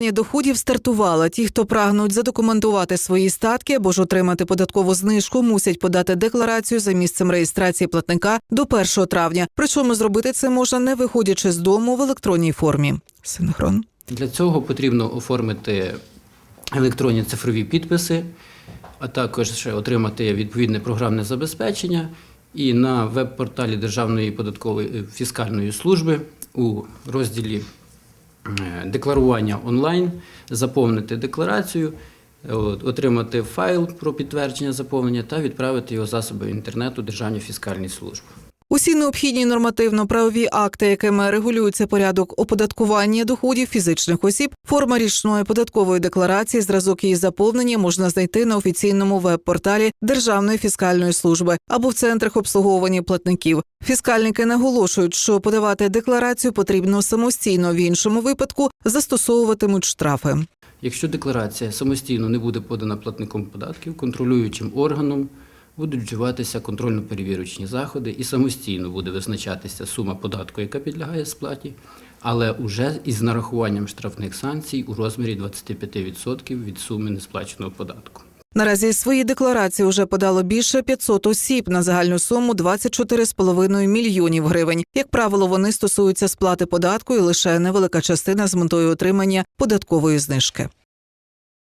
Доходів стартувала. Ті, хто прагнуть задокументувати свої статки або ж отримати податкову знижку, мусять подати декларацію за місцем реєстрації платника до 1 травня. Причому зробити це можна не виходячи з дому в електронній формі. Синхрон. Для цього потрібно оформити електронні цифрові підписи, а також ще отримати відповідне програмне забезпечення. І на веб-порталі Державної податкової е, фіскальної служби у розділі декларування онлайн заповнити декларацію, е, от, отримати файл про підтвердження заповнення та відправити його засоби інтернету Державній фіскальній службі. Усі необхідні нормативно-правові акти, якими регулюється порядок оподаткування доходів фізичних осіб, форма річної податкової декларації, зразок її заповнення можна знайти на офіційному веб-порталі Державної фіскальної служби або в центрах обслуговування платників. Фіскальники наголошують, що подавати декларацію потрібно самостійно в іншому випадку застосовуватимуть штрафи. Якщо декларація самостійно не буде подана платником податків, контролюючим органом будуть вживатися контрольно-перевірочні заходи і самостійно буде визначатися сума податку, яка підлягає сплаті, але уже із нарахуванням штрафних санкцій у розмірі 25% від суми несплаченого податку. Наразі свої декларації вже подало більше 500 осіб на загальну суму 24,5 мільйонів гривень. Як правило, вони стосуються сплати податку і лише невелика частина з метою отримання податкової знижки.